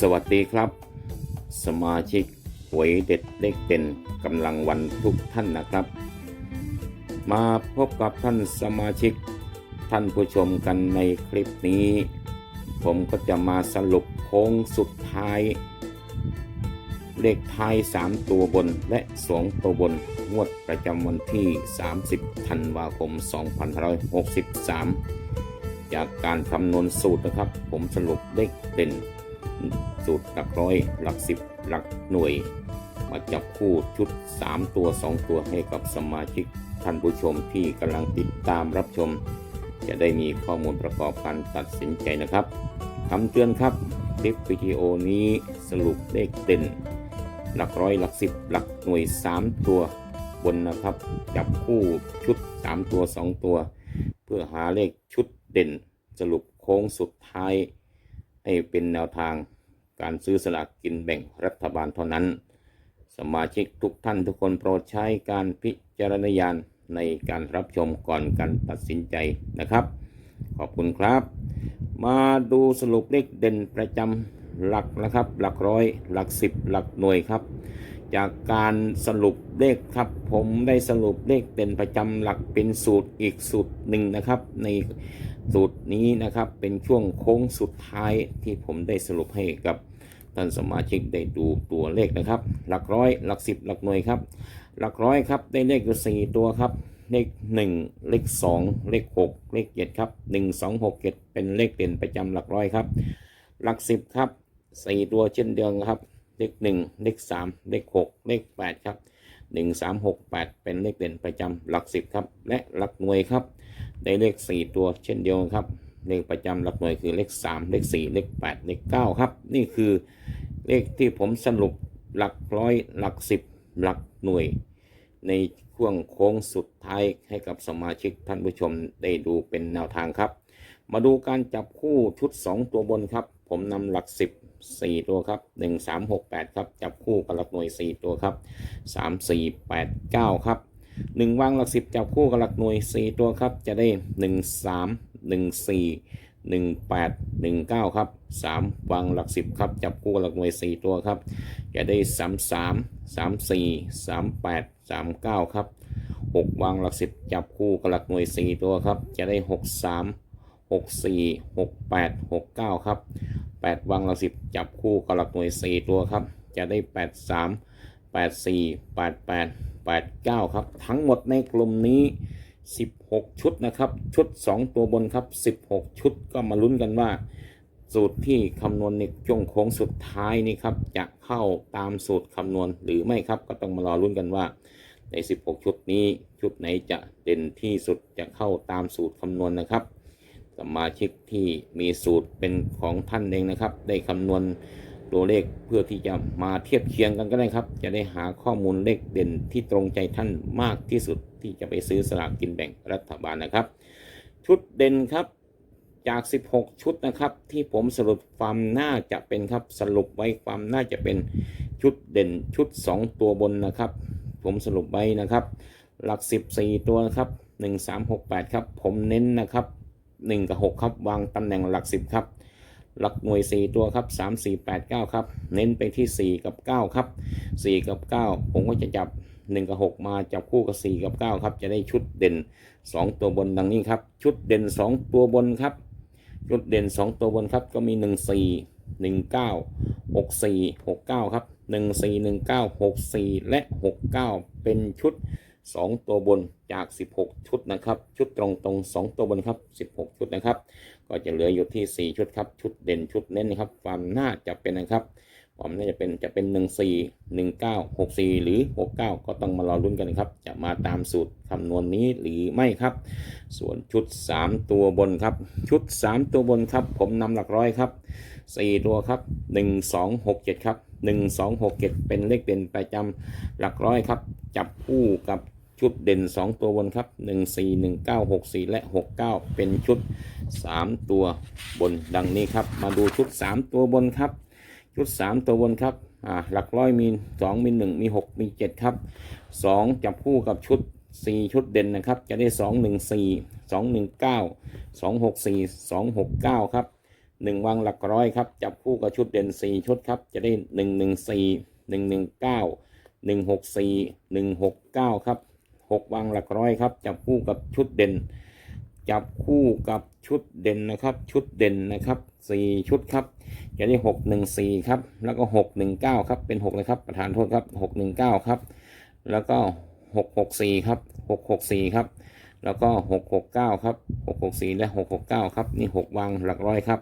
สวัสดีครับ สมาชิกหวยเด็ดเลขเด่นกำลังวันทุกท่านนะครับ มาพบกับท่านสมาชิกท่านผู้ชมกันในคลิปนี้ ผมก็จะมาสรุปโค้งสุดท้าย เลขท้าย 3 ตัวบนและ 2 ตัวบนงวดประจำวันที่ 30 ธันวาคม 2563 จากการคำนวณสูตรนะครับ ผมสรุปเลขเด่น สูตรหลักร้อย หลักสิบหลักหน่วย มาจับคู่ชุด 3 ตัว 2 ตัวให้กับสมาชิกท่านผู้ชมที่กำลังติดตามรับชม จะได้มีข้อมูลประกอบการตัดสินใจนะครับคำเตือนครับคลิปวิดีโอนี้สรุปเลขเด่น หลักร้อยหลักสิบหลักหน่วย 3 ตัวบนนะครับ จับคู่ชุด 3 ตัว 2 ตัว เพื่อหาเลขชุดเด่น สรุปโค้งสุดท้าย ให้เป็นแนวทางการซื้อสลากกินแบ่งรัฐบาลเท่านั้น สมาชิกทุกท่านทุกคนโปรดใช้การพิจารณญาณในการรับชมก่อนการตัดสินใจนะครับ ขอบคุณครับ มาดูสรุปเลขเด่นประจำหลักนะครับ หลักร้อย หลักสิบหลักหน่วยครับ จากการสรุปเลขครับ ผมได้สรุปเลขเด่นประจำหลักเป็นสูตรอีกสูตรหนึ่งนะครับ ใน สูตรนี้นะครับเป็นช่วงโค้งสุดท้ายที่ผมได้สรุปให้กับท่านสมาชิกได้ดูตัวเลขนะครับ หลักร้อย หลักสิบหลักหน่วยครับ หลักร้อยครับได้เลขอยู่สี่ตัวครับ เลขหนึ่งเลขสองเลขหกเลขเจ็ดครับหนึ่งสองหกเจ็ดเป็นเลขเด่นประจำหลักร้อยครับ หลักสิบครับสี่ตัวเช่นเดียวกันครับ เลขหนึ่งเลขสามเลขหกเลขแปดครับหนึ่งสามหกแปดเป็นเลขเด่นประจำหลักสิบครับ และหลักหน่วยครับ ได้เลขสี่ตัวเช่นเดียวกันครับ เลขประจำหลักหน่วยคือเลขสามเลขสี่เลขแปดเลขเก้าครับ นี่คือเลขที่ผมสรุปหลักร้อยหลักสิบหลักหน่วย ในช่วงโค้งสุดท้ายให้กับสมาชิกท่านผู้ชมได้ดูเป็นแนวทางครับ มาดูการจับคู่ชุด 2 ตัวบนครับ ผมนำหลัก 10 4 ตัวครับ 1 3 6 8 ครับ จับคู่กับหลักหน่วย 4 ตัวครับ 3 4 8 9 ครับ 1 วางหลัก 10 จับคู่กับหลักหน่วย 4 ตัวครับ จะได้ 1 3 1 4 1 8 1 9 ครับ 3 วางหลัก 10 ครับ จับคู่กับหลักหน่วย 4 ตัวครับ จะได้ 3 3 3 4 3 8 3 9 ครับ 6 วางหลัก 10 จับคู่กับหลักหน่วย 4 ตัวครับ จะได้ 6 3 6 4 6 8 6 9 ครับ 8 วางหลัก 10 จับคู่กับหลักหน่วย 4 ตัวครับ จะได้ 8 8 4 8 8 8 9 ครับ ทั้งหมดในกลุ่มนี้ 16 ชุดนะครับ ชุด 2 ตัวบนครับ 16 ชุดก็มาลุ้นกันว่า สูตรที่คำนวณในช่วงโค้งสุดท้ายนี้ครับ จะเข้าตามสูตรคำนวณหรือไม่ครับ ก็ต้องมารอลุ้นกันว่าใน 16 ชุดนี้ ชุดไหนจะเด่นที่สุดจะเข้าตามสูตรคำนวณนะครับ สมาชิกที่มีสูตรเป็นของท่านเองนะครับ ได้คำนวณ ตัวเลขเพื่อที่จะมาเทียบเคียงกันก็ได้ครับ จะได้หาข้อมูลเลขเด่นที่ตรงใจท่านมากที่สุดที่จะไปซื้อสลากกินแบ่งรัฐบาลนะครับ ชุดเด่นครับจาก 16 ชุดนะครับ ที่ผมสรุปความน่าจะเป็นครับสรุปไว้ความน่าจะเป็นชุดเด่นชุด 2 ตัวบนนะครับ ผมสรุปไว้นะครับ หลัก 14 ตัวนะครับ 1 3 6 8 ครับ ผมเน้นนะครับ 1 กับ 6 ครับ วางตำแหน่งหลัก 10 ครับ หลักหน่วย 4 ตัวครับ 3 4 8 9 ครับ เน้นไปที่ 4 กับ 9 ครับ 4 กับ 9 ผมก็จะจับ 1 กับ 6 มาจับคู่กับ 4 กับ 9 ครับ จะได้ชุดเด่น 2 ตัวบนดังนี้ครับ ชุดเด่น 2 ตัวบนครับ ชุดเด่น 2 ตัวบนครับก็มี 1 4 1 9 6 4 6 9 ครับ 1 4 1 9 6 4 และ 6 9 เป็นชุด 2 ตัวบนจาก 16 ชุดนะครับ ชุดตรงตรง2ตัวบนครับ 16 ชุดนะครับ ก็จะเหลืออยู่ที่ 4 ชุดครับ ชุดเด่นชุดเน้นนะครับ ความน่าจะเป็นนะครับความน่าจะเป็นจะเป็น 1 4 1 9 6 4 หรือ 6 9 ก็ต้องมารอลุ้นกันนะครับ จะมาตามสูตรคำนวณนี้หรือไม่ครับ ส่วนชุด 3 ตัวบนครับ ชุด 3 ตัวบนครับ ผมนำหลักร้อยครับ 4 ตัวครับ 1 2 6 7 ครับ 1 2 6 7 เป็นเลขเด่นประจำหลักร้อยครับ จับคู่กับ ชุดเด่น 2 ตัวบนครับ 1 4 1 9 6 4 และ 6 9 เป็นชุด 3 ตัวบนดังนี้ครับ มาดูชุด 3 ตัวบนครับ ชุด 3 ตัวบนครับอ่าหลักร้อยมี 2 มี 1 มี 6 มี 7 ครับ 2 จับคู่กับชุด 4 ชุดเด่นนะครับ จะได้ 2 1 4 2 1 9 2 6 4 2 6 9 ครับหนึ่งวางหลักร้อยครับ จับคู่กับชุดเด่นสี่ชุดครับ จะได้หนึ่งหนึ่งสี่หนึ่งหนึ่งเก้าหนึ่งหกสี่หนึ่งหกเก้าครับ หกวางหลักร้อยครับ จับคู่กับชุดเด่น จับคู่กับชุดเด่นนะครับ ชุดเด่นนะครับสี่ชุดครับ จะได้หกหนึ่งสี่ครับ แล้วก็หกหนึ่งเก้าครับ เป็นหกเลยครับ ประธานโทษครับหกหนึ่งเก้าครับ แล้วก็หกหกสี่ครับหกหกสี่ครับ แล้วก็หกหกเก้าครับหกหกสี่และหกหกเก้าครับ นี่หกวางหลักร้อยครับ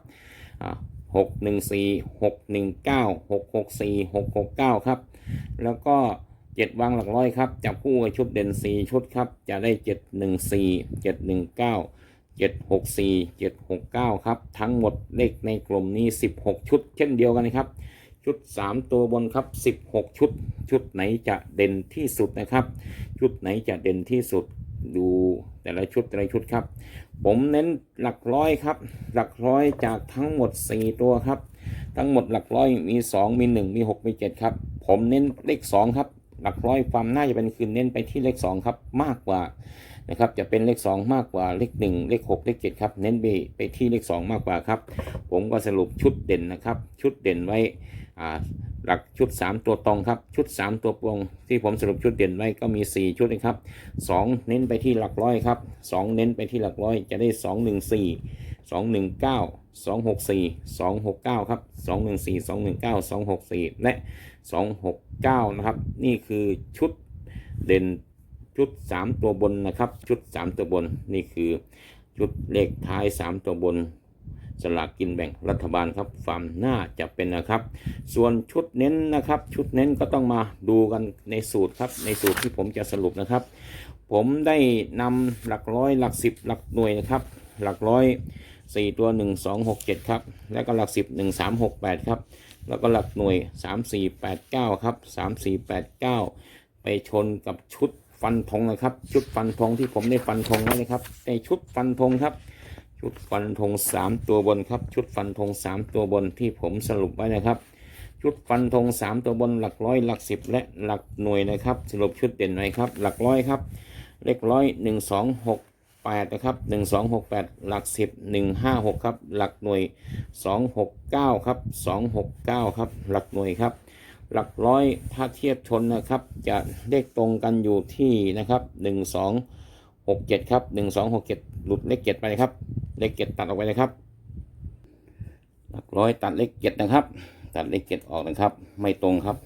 อ่าหกหนึ่งสี่หกหนึ่งเก้าหกหกสี่หกหกเก้าครับ แล้วก็ เจ็ดวางหลักร้อยครับจับคู่กับชุดเด่นสี่ชุดครับ จะได้เจ็ดหนึ่งสี่เจ็ดหนึ่งเก้าเจ็ดหกสี่เจ็ดหกเก้าครับ ทั้งหมดเลขในกลุ่มนี้สิบหกชุด เช่นเดียวกันนะครับ ชุดสามตัวบนครับสิบหกชุด ชุดไหนจะเด่นที่สุดนะครับ ชุดไหนจะเด่นที่สุดดูแต่ละชุดแต่ละชุดครับ ผมเน้นหลักร้อยครับ หลักร้อยจากทั้งหมด 4 ตัวครับ ทั้งหมดหลักร้อยมี 2 มี 1 มี 6 มี 7 ครับ ผมเน้นเลข 2 ครับ หลักร้อยความน่าจะเป็นคือเน้นไปที่เลข 2 ครับ มากกว่านะครับจะเป็นเลข 2 มากกว่าเลข 1 เลข 6 เลข 7 ครับ เน้นไปไปที่เลข 2 มากกว่าครับ ผมก็สรุปชุดเด่นนะครับ ชุดเด่นไว้หลักชุด 3 ตัวตรงครับ ชุด 3 ตัวตรงที่ผมสรุปชุดเด่นไว้ก็มี 4 ชุดนะครับสองเน้นไปที่หลักร้อยครับสองเน้นไปที่หลักร้อยจะได้สอง หนึ่งสี่สองหนึ่งเก้าสองหกสี่สองหกเก้าครับสองหนึ่งสี่สองหนึ่งเก้าสองหกสี่และสองหกเก้านะครับ นี่คือชุดเด่นชุดสามตัวบนนะครับ ชุดสามตัวบน นี่คือชุดเลขท้ายสามตัวบน สลากกินแบ่งรัฐบาลครับความน่าจะเป็นนะครับ ส่วนชุดเน้นนะครับ ชุดเน้นก็ต้องมาดูกันในสูตรครับ ในสูตรที่ผมจะสรุปนะครับ ผมได้นำหลักร้อยหลักสิบหลักหน่วยนะครับ หลักร้อย สี่ตัวหนึ่งสองหกเจ็ดครับ แล้วก็หลักสิบหนึ่งสามหกแปดครับ แล้วก็หลักหน่วยสามสี่แปดเก้าครับสามสี่แปดเก้าไปชนกับชุดฟันธงนะครับ ชุดฟันธงที่ผมได้ฟันธงไว้นะครับในชุดฟันธงครับ ชุดฟันธงสามตัวบนครับ ชุดฟันธงสามตัวบนที่ผมสรุปไว้นะครับ ชุดฟันธงสามตัวบนหลักร้อยหลักสิบและหลักหน่วยนะครับ สรุปชุดเด่นหน่อยครับ หลักร้อยครับเลขร้อยหนึ่งสองหก แปดนะครับหนึ่งสองหกแปดหลักสิบหนึ่งห้าหกครับ หลักหน่วยสองหกเก้าครับสองหกเก้าครับ หลักหน่วยครับ หลักร้อยถ้าเทียบชนนะครับ จะเลขตรงกันอยู่ที่นะครับหนึ่งสองหกเจ็ดครับหนึ่งสองหกเจ็ดหลุดเลขเจ็ดไปนะครับ เลขเจ็ดตัดออกไปนะครับ หลักร้อยตัดเลขเจ็ดนะครับ ตัดเลขเจ็ดออกนะครับ ไม่ตรงครับ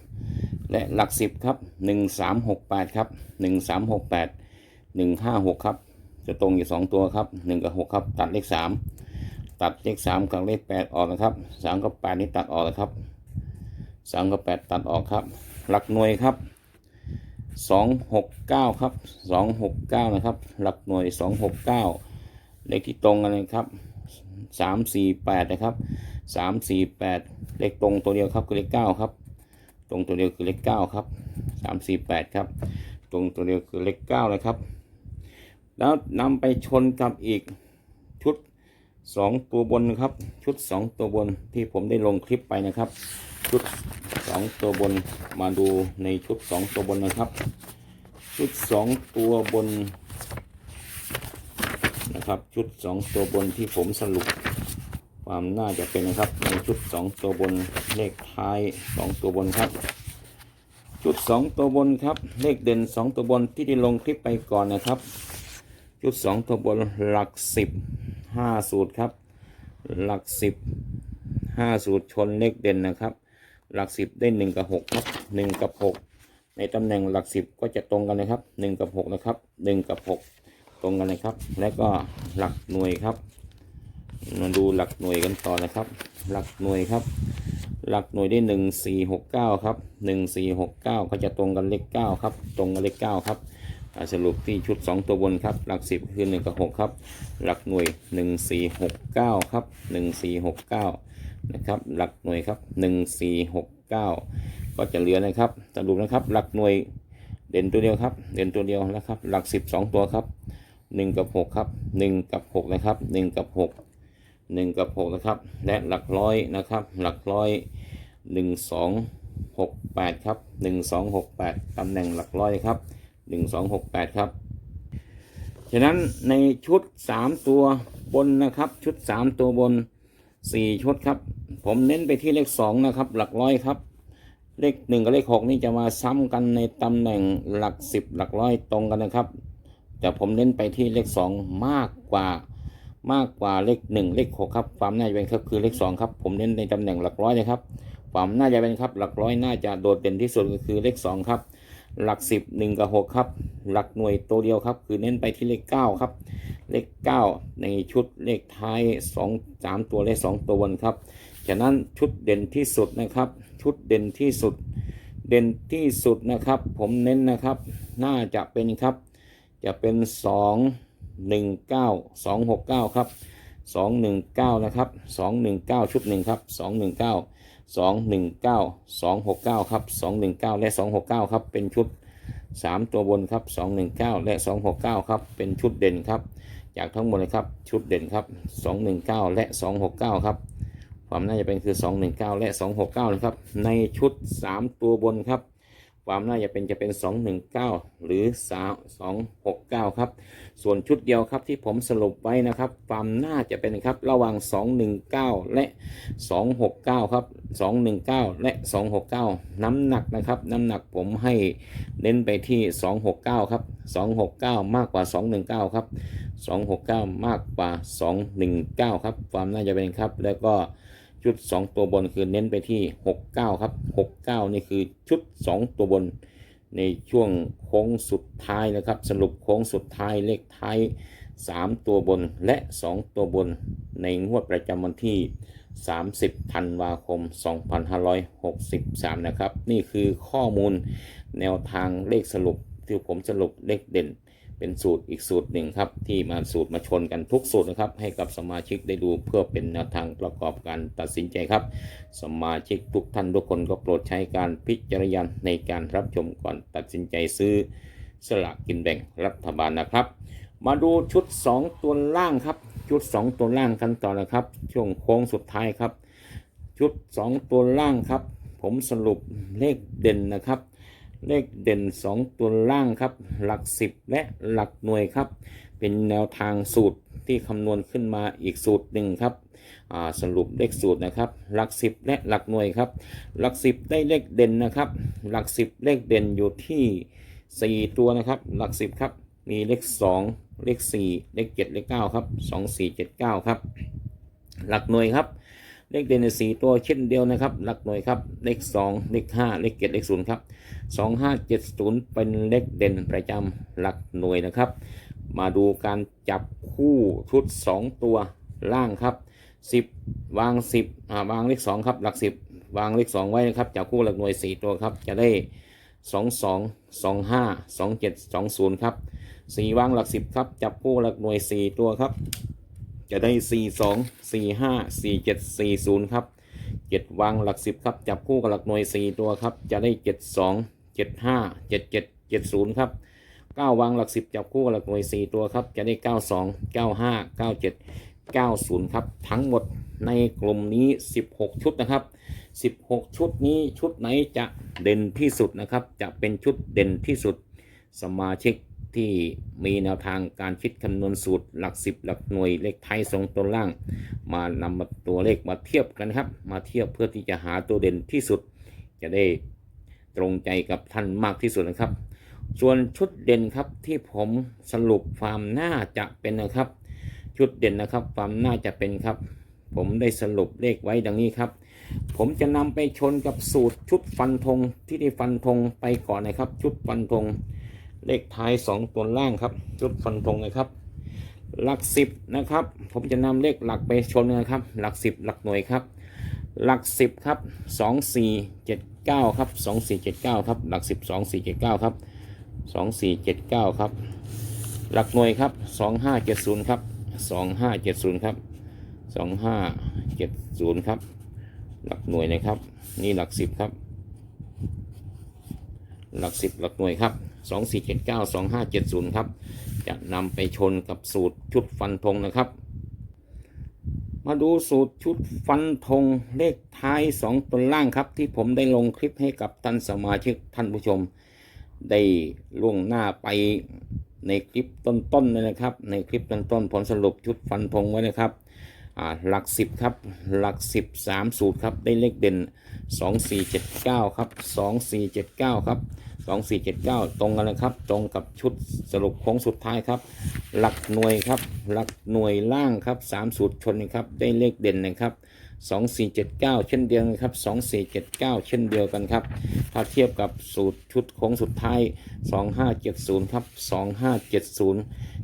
และหลักสิบครับหนึ่งสามหกแปดครับหนึ่งสามหกแปดหนึ่งห้าหกครับ จะตรงอยู่สองตัวครับหนึ่งกับหกครับ ตัดเลขสามตัดเลขสามกับเลขแปดออกนะครับสามกับแปดนี่ตัดออกนะครับสามกับแปดตัดออกครับ หลักหน่วยครับสองหกเก้าครับสองหกเก้านะครับ หลักหน่วยสองหกเก้าเลขที่ตรงกันเลยครับสามสี่แปดนะครับสามสี่แปดเลขตรงตัวเดียวครับคือเลขเก้าครับ ตรงตัวเดียวคือเลขเก้าครับสามสี่แปดครับ ตรงตัวเดียวคือเลขเก้าเลยครับ แล้วนำไปชนกับอีกชุดสองตัวบนครับ ชุดสองตัวบนที่ผมได้ลงคลิปไปนะครับ ชุดสองตัวบนมาดูในชุดสองตัวบนนะครับ ชุดสองตัวบนนะครับ ชุดสองตัวบนที่ผมสรุปความน่าจะเป็นนะครับในชุดสองตัวบนเลขท้ายสองตัวบนครับ ชุดสองตัวบนครับเลขเด่นสองตัวบนที่ได้ลงคลิปไปก่อนนะครับ ชุดสองตัวบนหลักสิบห้าสูตรครับ หลักสิบห้าสูตรชนเลขเด่นนะครับ หลักสิบได้หนึ่งกับหกครับหนึ่งกับหกในตำแหน่งหลักสิบก็จะตรงกันนะครับหนึ่งกับหกนะครับหนึ่งกับหกตรงกันเลยครับ และก็หลักหน่วยครับมาดูหลักหน่วยกันต่อนะครับ หลักหน่วยครับ หลักหน่วยได้หนึ่งสี่หกเก้าครับหนึ่งสี่หกเก้าก็จะตรงกันเลขเก้าครับ ตรงกันเลขเก้าครับ สรุปที่ชุดสองตัวบนครับ หลักสิบคือหนึ่งกับหกครับ หลักหน่วยหนึ่งสี่หกเก้าครับหนึ่งสี่หกเก้านะครับ หลักหน่วยครับหนึ่งสี่หกเก้าก็จะเหลือนะครับ สรุปนะครับ หลักหน่วยเด่นตัวเดียวครับ เด่นตัวเดียวนะครับ หลักสิบสองตัวครับหนึ่งกับหกครับหนึ่งกับหกนะครับหนึ่งกับหกหนึ่งกับหกนะครับ และหลักร้อยนะครับ หลักร้อยหนึ่งสองหกแปดครับหนึ่งสองหกแปดตำแหน่งหลักร้อยครับ หนึ่งสองหกแปดครับ ฉะนั้นในชุดสามตัวบนนะครับ ชุดสามตัวบนสี่ชุดครับ ผมเน้นไปที่เลขสองนะครับ หลักร้อยครับ เลขหนึ่งกับเลขหกนี่จะมาซ้ำกันในตำแหน่งหลักสิบหลักร้อยตรงกันนะครับ แต่ผมเน้นไปที่เลขสองมากกว่ามากกว่าเลขหนึ่งเลขหกครับ ความน่าจะเป็นก็คือเลขสองครับ ผมเน้นในตำแหน่งหลักร้อยนะครับ ความน่าจะเป็นครับ หลักร้อยน่าจะโดดเด่นที่สุดก็คือเลขสองครับ หลักสิบหนึ่งกับหกครับ หลักหน่วยตัวเดียวครับ คือเน้นไปที่เลขเก้าครับ เลขเก้าในชุดเลขท้ายสองสามตัวและสองตัวบนครับฉะนั้นชุดเด่นที่สุดนะครับ ชุดเด่นที่สุด เด่นที่สุดนะครับ ผมเน้นนะครับ น่าจะเป็นครับ จะเป็นสองหนึ่งเก้าสองหกเก้าครับสองหนึ่งเก้านะครับสองหนึ่งเก้าชุดหนึ่งครับสองหนึ่งเก้า สองหนึ่งเก้าสองหกเก้าครับสองหนึ่งเก้าและสองหกเก้าครับ เป็นชุดสามตัวบนครับสองหนึ่งเก้าและสองหกเก้าครับ เป็นชุดเด่นครับ จากทั้งหมดเลยครับ ชุดเด่นครับสองหนึ่งเก้าและสองหกเก้าครับ ความน่าจะเป็นคือ 219 และ 269 นะครับ ในชุด 3 ตัวบนครับ ความน่าจะเป็นจะเป็น 219 หรือ 269 ครับ ส่วนชุดเดียวครับที่ผมสรุปไว้นะครับ ความน่าจะเป็นครับระหว่าง 219 และ 269 ครับ 219 และ 269 น้ำหนักนะครับ น้ำหนักผมให้เน้นไปที่ 269 ครับ 269 มากกว่า 219 ครับ 269 มากกว่า 219 ครับ ความน่าจะเป็นครับแล้วก็ ชุด 2 ตัวบนคือเน้นไปที่ 69 ครับ 69 นี่คือชุด 2 ตัวบน ในช่วงโค้งสุดท้ายนะครับ สรุปโค้งสุดท้ายเลขท้าย 3 ตัวบนและ 2 ตัวบน ในงวดประจำวันที่ 30ธันวาคม 2563 นะครับ นี่คือข้อมูลแนวทางเลขสรุปที่ผมสรุปเลขเด่น เป็นสูตรอีกสูตรหนึ่งครับ ที่มาสูตรมาชนกันทุกสูตรนะครับ ให้กับสมาชิกได้ดูเพื่อเป็นแนวทางประกอบการตัดสินใจครับ สมาชิกทุกท่านทุกคนก็โปรดใช้การพิจารณาในการรับชมก่อนตัดสินใจซื้อสลากกินแบ่งรัฐบาลนะครับ มาดูชุด 2 ตัวล่างครับ ชุด 2 ตัวล่างกันต่อนะครับ ช่วงโค้งสุดท้ายครับ ชุด 2 ตัวล่างครับ ผมสรุปเลขเด่นนะครับ เลขเด่น 2 ตัวล่างครับ หลัก 10 และหลักหน่วยครับ เป็นแนวทางสูตรที่คำนวณขึ้นมาอีกสูตรหนึ่งครับสรุปเลขสูตรนะครับ หลัก 10 และหลักหน่วยครับ หลัก 10 ได้เลขเด่นนะครับ หลัก 10 เลขเด่นอยู่ที่ 4 ตัวนะครับ หลัก 10 ครับ มีเลข 2 เลข 4 เลข 7 เลข 9 ครับ 2 4 7 9 ครับ หลักหน่วยครับ เลขเด่นในสี่ตัวเช่นเดียวนะครับ หลักหน่วยครับ เลขสองเลขห้าเลขเจ็ดเลขศูนย์ครับสองห้าเจ็ดศูนย์เป็นเลขเด่นประจำหลักหน่วยนะครับ มาดูการจับคู่ชุดสองตัวล่างครับสิบวางสิบอ่าวางเลขสองครับ หลักสิบวางเลขสองไว้นะครับจับคู่หลักหน่วยสี่ตัวครับ จะได้สองสองสองห้าสองเจ็ดสองศูนย์ครับสี่วางหลักสิบครับ จับคู่หลักหน่วยสี่ตัวครับ จะได้ 4 2 4 5 4 7 4 0 ครับ 7 วางหลัก 10 ครับ จับคู่กับหลักหน่วย 4 ตัวครับ จะได้ 7 2 7 5 7 7 7 0 ครับ 9 วางหลัก 10 จับคู่กับหลักหน่วย 4 ตัวครับ จะได้ 9 2 9 5 9 7 9 0 ครับ ทั้งหมดในกลุ่มนี้ 16 ชุดนะครับ 16 ชุดนี้ชุดไหนจะเด่นที่สุดนะครับ จะเป็นชุดเด่นที่สุดสมาชิก ที่มีแนวทางการคิดคำนวณสูตรหลักสิบหลักหน่วยเลขไทยสองตัวล่าง มานำมาตัวเลขมาเทียบกันครับ มาเทียบเพื่อที่จะหาตัวเด่นที่สุด จะได้ตรงใจกับท่านมากที่สุดนะครับ ส่วนชุดเด่นครับที่ผมสรุปความน่าจะเป็นนะครับ ชุดเด่นนะครับความน่าจะเป็นครับ ผมได้สรุปเลขไว้ดังนี้ครับ ผมจะนำไปชนกับสูตรชุดฟันธงที่ได้ฟันธงไปก่อนนะครับ ชุดฟันธง เลขท้าย 2 ตัวล่างครับชุดฟันธงนะครับ หลักสิบนะครับ ผมจะนำเลขหลักไปชนนะครับ หลักสิบหลักหน่วยครับ หลักสิบครับสองสี่เจ็ดเก้าครับสองสี่เจ็ดเก้าครับ หลักสิบสองสี่เจ็ดเก้าครับสองสี่เจ็ดเก้าครับ หลักหน่วยครับสองห้าเจ็ดศูนย์ครับสองห้าเจ็ดศูนย์ครับสองห้าเจ็ดศูนย์ครับ หลักหน่วยนะครับ นี่หลักสิบครับ หลักสิบหลักหน่วยครับ สองสี่เจ็ดเก้าสองห้าเจ็ดศูนย์ครับ จะนำไปชนกับสูตรชุดฟันธงนะครับ มาดูสูตรชุดฟันธงเลขท้ายสองตัวล่างครับ ที่ผมได้ลงคลิปให้กับท่านสมาชิกท่านผู้ชม ได้ล่วงหน้าไปในคลิปต้นๆเลยนะครับ ในคลิปต้นๆผลสรุปชุดฟันธงไว้นะครับหลักสิบครับ หลักสิบสามสูตรครับ ได้เลขเด่นสองสี่เจ็ดเก้าครับสองสี่เจ็ดเก้าครับ สองสี่เจ็ดเก้าตรงกันเลยครับ ตรงกับชุดสรุปโค้งสุดท้ายครับ หลักหน่วยครับ หลักหน่วยล่างครับสามสูตรชนนะครับ ได้เลขเด่นนะครับสองสี่เจ็ดเก้าเช่นเดียวกันครับสองสี่เจ็ดเก้าเช่นเดียวกันครับ ถ้าเทียบกับสูตรชุดโค้งสุดท้ายสองห้าเจ็ดศูนย์ครับสองห้าเจ็ดศูนย์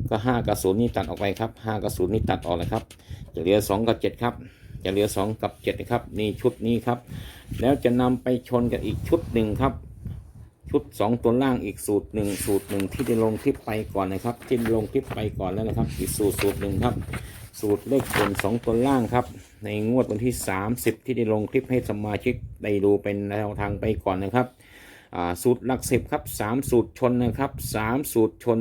ก็ห้ากับศูนย์นี่ตัดออกไปครับห้ากับศูนย์นี่ตัดออกเลยครับ จะเหลือสองกับเจ็ดครับ จะเหลือสองกับเจ็ดนะครับ นี่ชุดนี้ครับ แล้วจะนำไปชนกับอีกชุดหนึ่งครับ ชุดสองตัวล่างอีกสูตรหนึ่งสูตรหนึ่งที่ได้ลงคลิปไปก่อนนะครับที่ได้ลงคลิปไปก่อนแล้วนะครับ อีกสูตรสูตรหนึ่งครับ สูตรเลขเด่นสองตัวล่างครับ ในงวดวันที่ 30 ที่ได้ลงคลิปให้สมาชิกได้ดูเป็นแนวทางไปก่อนนะครับอ่าสูตรหลักสิบครับสามสูตรชนนะครับสามสูตรชน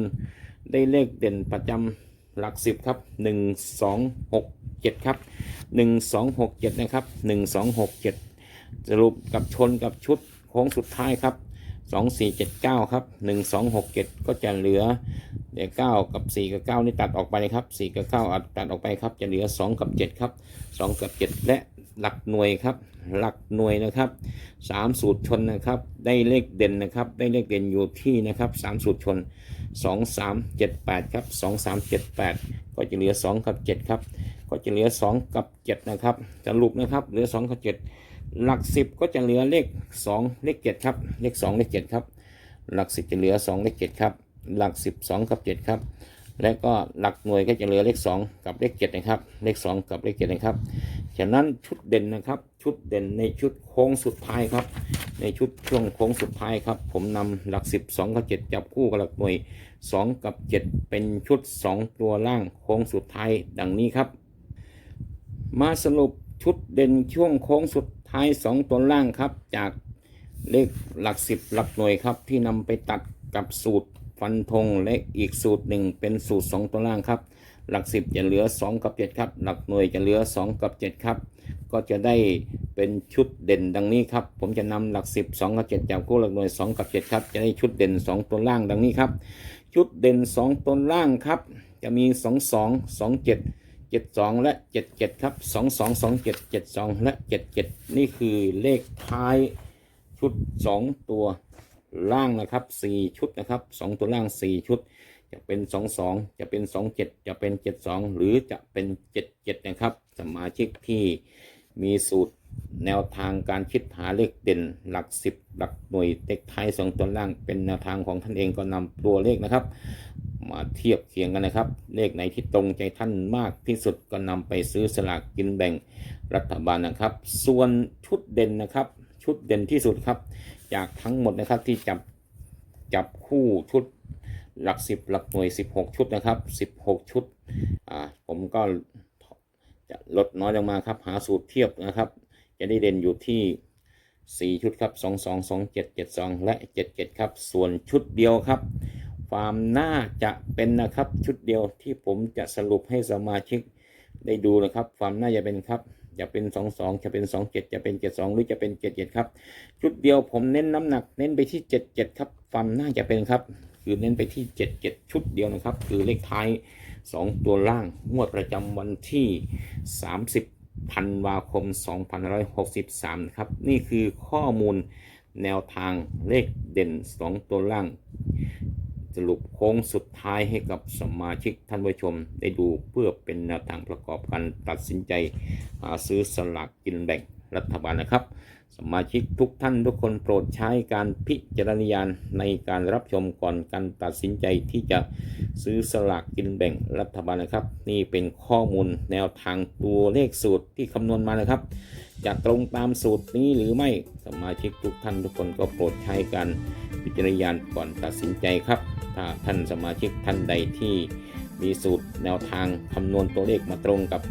ได้เลขเด่นประจำหลักสิบครับหนึ่งสองหกเจ็ดครับหนึ่งสองหกเจ็ดนะครับหนึ่งสองหกเจ็ดสรุปกับชนกับชุดโค้งสุดท้ายครับ สองสี่เจ็ดเก้าครับหนึ่งสองหกเจ็ดก็จะเหลือเดี๋ยวเก้ากับสี่กับเก้านี่ตัดออกไปครับสี่กับเก้าตัดออกไปครับจะเหลือสองกับเจ็ดครับสองกับเจ็ดและหลักหน่วยครับ หลักหน่วยนะครับสามสูตรชนนะครับ ได้เลขเด่นนะครับ ได้เลขเด่นอยู่ที่นะครับสามสูตรชนสองสามเจ็ดแปดครับสองสามเจ็ดแปดก็จะเหลือสองกับเจ็ดครับ ก็จะเหลือสองกับเจ็ดนะครับสรุปนะครับเหลือสองกับเจ็ด หลักสิบก็จะเหลือเลขสองเลขเจ็ดครับ เลขสองเลขเจ็ดครับ หลักสิบจะเหลือสองเลขเจ็ดครับ หลักสิบสองกับเจ็ดครับ และก็หลักหน่วยก็จะเหลือเลขสองกับเลขเจ็ดนะครับ เลขสองกับเลขเจ็ดนะครับ ฉะนั้นชุดเด่นนะครับ ชุดเด่นในชุดโค้งสุดท้ายครับ ในชุดช่วงโค้งสุดท้ายครับ ผมนำหลักสิบสองกับเจ็ดจับคู่กับหลักหน่วยสองกับเจ็ดเป็นชุดสองตัวล่างโค้งสุดท้ายดังนี้ครับ มาสรุปชุดเด่นช่วงโค้งสุด ท้ายสองตัวล่างครับจากเลขหลักสิบหลักหน่วยครับที่นำไปตัดกับสูตรฟันธงและอีกสูตรหนึ่งเป็นสูตรสองตัวล่างครับ หลักสิบจะเหลือสองกับเจ็ดครับ หลักหน่วยจะเหลือสองกับเจ็ดครับ ก็จะได้เป็นชุดเด่นดังนี้ครับ ผมจะนำหลักสิบสองกับเจ็ดจับคู่หลักหน่วยสองกับเจ็ดครับ จะได้ชุดเด่นสองตัวล่างดังนี้ครับ ชุดเด่นสองตัวล่างครับ จะมีสองสองสอง เจ็ดสองและเจ็ดเจ็ดครับสองสองสองเจ็ดเจ็ดสองและเจ็ดเจ็ดนี่คือเลขท้ายชุดสองตัวล่างนะครับสี่ชุดนะครับสองตัวล่างสี่ชุด จะเป็นสองสองจะเป็นสองเจ็ดจะเป็นเจ็ดสองหรือจะเป็นเจ็ดเจ็ดนะครับ สมาชิกที่มีสูตรแนวทางการคิดหาเลขเด่นหลักสิบหลักหน่วยเลขท้ายสองตัวล่างเป็นแนวทางของท่านเองก็นำตัวเลขนะครับ มาเทียบเคียงกันนะครับ เลขไหนที่ตรงใจท่านมากที่สุดก็นำไปซื้อสลากกินแบ่งรัฐบาลนะครับ ส่วนชุดเด่นนะครับ ชุดเด่นที่สุดครับ จากทั้งหมดนะครับที่จับจับคู่ชุดหลักสิบหลักหน่วย 16 ชุดนะครับ 16 ชุดอ่าผมก็จะลดน้อยลงมาครับ หาสูตรเทียบนะครับ จะได้เด่นอยู่ที่ 4 ชุดครับ 2 2 2 7 7 2 และ 77 ครับ ส่วนชุดเดียวครับ ความน่าจะเป็นนะครับชุดเดียวที่ผมจะสรุปให้สมาชิกได้ดูนะครับ ความน่าจะเป็นครับจะเป็น 2 2 จะเป็น 2 7 จะเป็น 7 2 หรือจะเป็น 7 7 ครับ ชุดเดียวผมเน้นน้ำหนัก เน้นไปที่ 7 7 ครับ ความน่าจะเป็นครับ คือเน้นไปที่ 7 7 ชุดเดียวนะครับ คือเลขท้าย 2 ตัวล่าง งวดประจำวันที่ 30ธันวาคม 2563นะครับ นี่คือข้อมูลแนวทางเลขเด่น 2 ตัวล่าง สรุปโค้งสุดท้ายให้กับสมาชิกท่านผู้ชม ได้ดูเพื่อเป็นแนวทางประกอบการตัดสินใจหาซื้อสลากกินแบ่งรัฐบาลนะครับ สมาชิกทุกท่านทุกคนโปรดใช้การพิจารณญาณในการรับชมก่อนการตัดสินใจที่จะซื้อสลากกินแบ่งรัฐบาลนะครับ นี่เป็นข้อมูลแนวทางตัวเลขสูตรที่คำนวณมานะครับ จะตรงตามสูตรนี้หรือไม่สมาชิกทุกท่านทุกคนก็โปรดใช้การพิจารณาก่อนตัดสินใจครับ ถ้าท่านสมาชิกท่านใดที่มีสูตรแนวทางคำนวณตัวเลขมาตรงกับ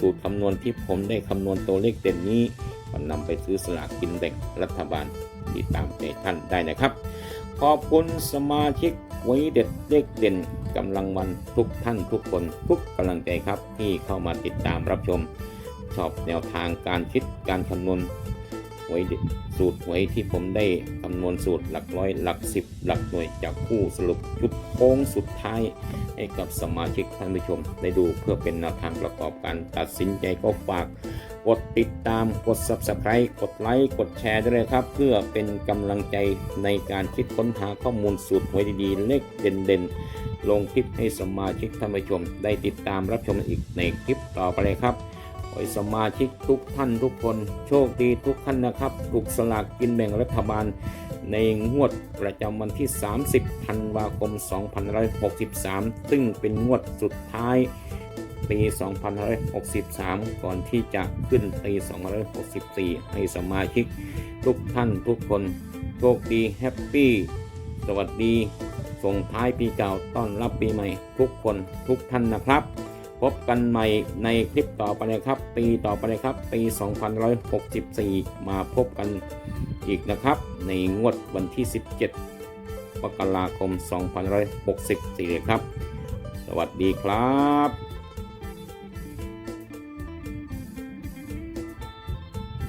สูตรคำนวณที่ผมได้คำนวณตัวเลขเด่นนี้ก็นำไปซื้อสลากกินแบ่งรัฐบาลติดตามใจท่านได้นะครับ ขอบคุณสมาชิกไว้เด็ดเลขเด่นกำลังวันทุกท่านทุกคนทุกกำลังใจครับที่เข้ามาติดตามรับชม ชอบแนวทางการคิดการคำนวณหวยสูตรหวยที่ผมได้คำนวณสูตรหลักร้อยหลักสิบหลักหน่วยจากคู่สรุปชุดโค้งสุดท้าย ให้กับสมาชิกท่านผู้ชม ได้ดูเพื่อเป็นแนวทางประกอบการตัดสินใจก็ฝาก กดติดตามกด subscribe กดไลค์กดแชร์ด้วยครับ เพื่อเป็นกำลังใจในการคิดค้นหาข้อมูลสูตรหวยดีๆ เลขเด่นๆ ลงคลิปให้สมาชิกท่านผู้ชม ได้ติดตามรับชมอีกในคลิปต่อไปเลยครับ ขอให้สมาชิกทุกท่านทุกคน โชคดีทุกท่านนะครับ ถูกสลากกินแบ่งรัฐบาล ในงวดประจำวันที่ 30ธันวาคม 2563 ซึ่งเป็นงวดสุดท้ายปี2563 ก่อนที่จะขึ้นปี2564 ให้สมาชิกทุกท่านทุกคน โชคดีแฮปปี้ สวัสดี ส่งท้ายปีเก่าต้อนรับปีใหม่ ทุกคนทุกท่านนะครับ พบกันใหม่ในคลิปต่อไปนะครับ ปีต่อไปนะครับปี 2564 มาพบกันอีกนะครับ ในงวดวันที่ 17มกราคม 2564 ครับ สวัสดีครับ